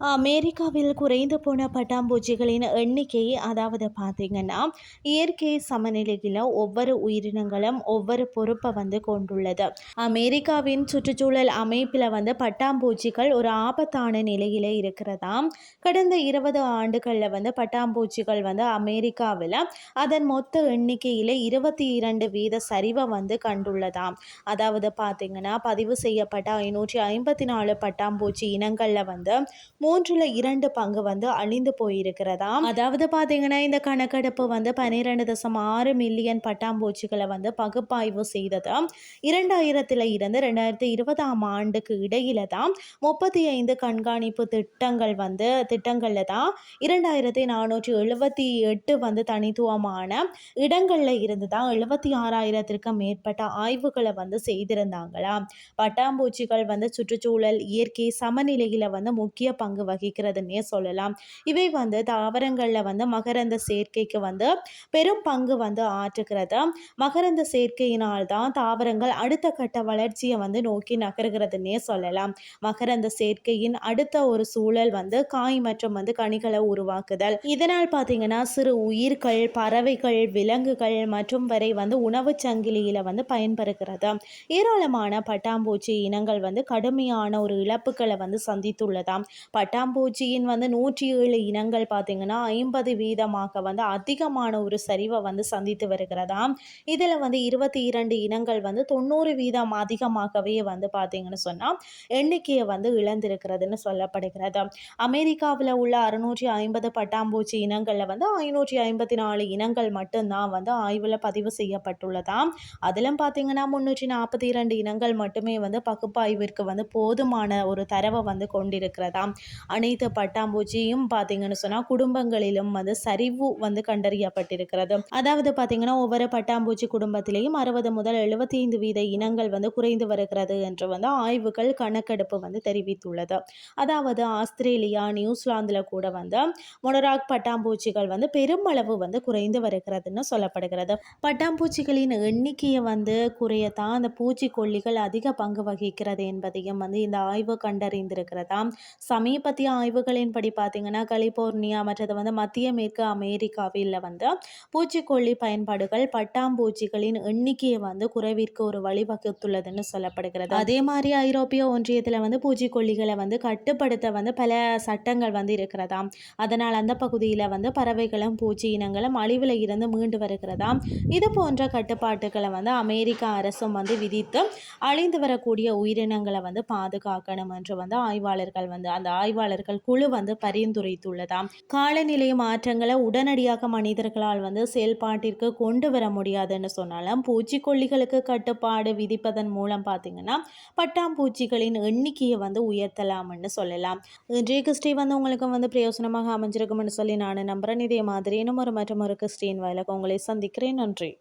அமெரிக்காவில் குறைந்து போன பட்டாம்பூச்சிகளின் எண்ணிக்கை அதாவது பார்த்திங்கன்னா இயற்கை சமநிலையில் ஒவ்வொரு உயிரினங்களும் ஒவ்வொரு பொறுப்பை வந்து கொண்டுள்ளது. அமெரிக்காவின் சுற்றுச்சூழல் அமைப்பில் வந்து பட்டாம்பூச்சிகள் ஒரு ஆபத்தான நிலையில் இருக்கிறதாம் கடந்த இருபது ஆண்டுகளில் வந்து பட்டாம்பூச்சிகள் வந்து அமெரிக்காவில் அதன் மொத்த எண்ணிக்கையில் இருபத்தி இரண்டு வீத சரிவை வந்து கண்டுள்ளதாம் அதாவது பார்த்திங்கன்னா பதிவு செய்யப்பட்ட ஐநூற்றி ஐம்பத்தி நாலு பட்டாம்பூச்சி இனங்களில் வந்து மூன்றுல இரண்டு பங்கு வந்து அழிந்து போயிருக்கிறதா அதாவது பார்த்தீங்கன்னா இந்த கணக்கெடுப்பு வந்து பன்னிரெண்டு தசம் ஆறு மில்லியன் பட்டாம்பூச்சிகளை வந்து பகுப்பாய்வு செய்தது இரண்டாயிரத்துல இருந்து ரெண்டாயிரத்தி இருபதாம் ஆண்டுக்கு இடையில தான் முப்பத்தி ஐந்து கண்காணிப்பு திட்டங்கள் வந்து திட்டங்கள்ல தான் இரண்டாயிரத்தி நானூற்றி எழுபத்தி எட்டு வந்து தனித்துவமான இடங்கள்ல இருந்து தான் எழுபத்தி ஆறாயிரத்திற்கும் மேற்பட்ட ஆய்வுகளை வந்து செய்திருந்தாங்களாம். பட்டாம்பூச்சிகள் வந்து சுற்றுச்சூழல் இயற்கை சமநிலையில வந்து முக்கிய பங்கு வகிக்கிறதுன்னே சொல்லலாம். இவை வந்து தாவரங்களில் வந்து மகரந்த சேர்க்கைக்கு வந்து பெரும் பங்கு வந்து ஆற்றுகிறது. மகரந்த சேர்க்கையினால் தான் தாவரங்கள் அடுத்த கட்ட வளர்ச்சியை வந்து நோக்கி நகர்கிறதுன்னே சொல்லலாம். மகரந்த சேர்க்கையின் அடுத்த ஒரு சூழல் வந்து காய் மற்றும் வந்து கனிகளை உருவாக்குதல். இதனால் பார்த்தீங்கன்னா சிறு உயிர்கள் பறவைகள் விலங்குகள் மற்றும் வரை வந்து உணவு சங்கிலியில் வந்து பயன்பெறுகிறது. ஏராளமான பட்டாம்பூச்சி இனங்கள் வந்து கடுமையான ஒரு இழப்புகளை வந்து சந்தித்துள்ளதாம். பட்டாம்பூச்சியின் வந்து நூற்றி ஏழு இனங்கள் பார்த்திங்கன்னா ஐம்பது வீதமாக வந்து அதிகமான ஒரு சரிவை வந்து சந்தித்து வருகிறதாம். இதில் வந்து இருபத்தி இரண்டு இனங்கள் வந்து தொண்ணூறு வீதம் அதிகமாகவே வந்து பார்த்திங்கன்னு சொன்னால் எண்ணிக்கையை வந்து இழந்திருக்கிறதுன்னு சொல்லப்படுகிறது. அமெரிக்காவில் உள்ள அறுநூற்றி ஐம்பது பட்டாம்பூச்சி இனங்களில் வந்து ஐநூற்றி ஐம்பத்தி நாலு இனங்கள் மட்டும்தான் வந்து ஆய்வில் பதிவு செய்யப்பட்டுள்ளதாம். அதிலும் பார்த்தீங்கன்னா முந்நூற்றி நாற்பத்தி இரண்டு இனங்கள் மட்டுமே வந்து பகுப்பாய்விற்கு வந்து போதுமான ஒரு தரவை வந்து கொண்டிருக்கிறதாம். அனைத்து பட்டாம்பூச்சியும் பார்த்தீங்கன்னு சொன்னால் குடும்பங்களிலும் வந்து சரிவு வந்து கண்டறியப்பட்டிருக்கிறது. அதாவது பார்த்தீங்கன்னா ஒவ்வொரு பட்டாம்பூச்சி குடும்பத்திலேயும் அறுபது முதல் எழுபத்தி ஐந்து வீத இனங்கள் வந்து குறைந்து வருகிறது என்று வந்து ஆய்வுகள் கணக்கெடுப்பு வந்து தெரிவித்துள்ளது. அதாவது ஆஸ்திரேலியா நியூசிலாந்தில் கூட வந்து மொனராக் பட்டாம்பூச்சிகள் வந்து பெருமளவு வந்து குறைந்து வருகிறதுன்னு சொல்லப்படுகிறது. பட்டாம்பூச்சிகளின் எண்ணிக்கையை வந்து குறையத்தான் அந்த பூச்சிக்கொல்லிகள் அதிக பங்கு வகிக்கிறது என்பதையும் வந்து இந்த ஆய்வு கண்டறிந்திருக்கிறதா சமீபத்திய ஆய்வுகளின்படி பார்த்தீங்கன்னா கலிபோர்னியா மற்றது வந்து மத்திய மேற்கு அமெரிக்காவில் வந்து பூச்சிக்கொல்லி பயன்பாடுகள் பட்டாம்பூச்சிகளின் எண்ணிக்கையை வந்து குறைவிற்கு ஒரு வழிவகுத்துள்ளதுன்னு சொல்லப்படுகிறது. அதே மாதிரி ஐரோப்பிய ஒன்றியத்தில் வந்து பூச்சிக்கொல்லிகளை வந்து கட்டுப்படுத்த வந்து பல சட்டங்கள் வந்து இருக்கிறதாம். அதனால் அந்த பகுதியில் வந்து பறவைகளும் பூச்சி இனங்களும் அழிவில் இருந்து மீண்டு வருகிறதாம். இது போன்ற கட்டுப்பாட்டுகளை வந்து அமெரிக்க அரசும் வந்து விதித்து அழிந்து வரக்கூடிய உயிரினங்களை வந்து பாதுகாக்கணும் என்று வந்து ஆய்வாளர்கள் வந்து அந்த ஆய்வாளர்கள் குழு வந்து பரிந்துரைத்துள்ளதாம். காலநிலை மாற்றங்களை உடனடியாக மனிதர்களால் வந்து செயல்பாட்டிற்கு கொண்டு வர முடியாதுன்னு சொன்னாலும் பூச்சிக்கொல்லிகளுக்கு கட்டுப்பாடு விதிப்பதன் மூலம் பார்த்தீங்கன்னா பட்டாம்பூச்சிகளின் எண்ணிக்கையை வந்து உயர்த்தலாம்னு சொல்லலாம். இன்றைய கிறிஸ்டி வந்து உங்களுக்கு வந்து பிரயோசனமாக அமைஞ்சிருக்கும்னு சொல்லி நான் நம்புறேன். இதே மாதிரி இன்னும் ஒரு மற்றும் ஒரு கிறிஸ்டின் வயலுக்கு உங்களை சந்திக்கிறேன். நன்றி.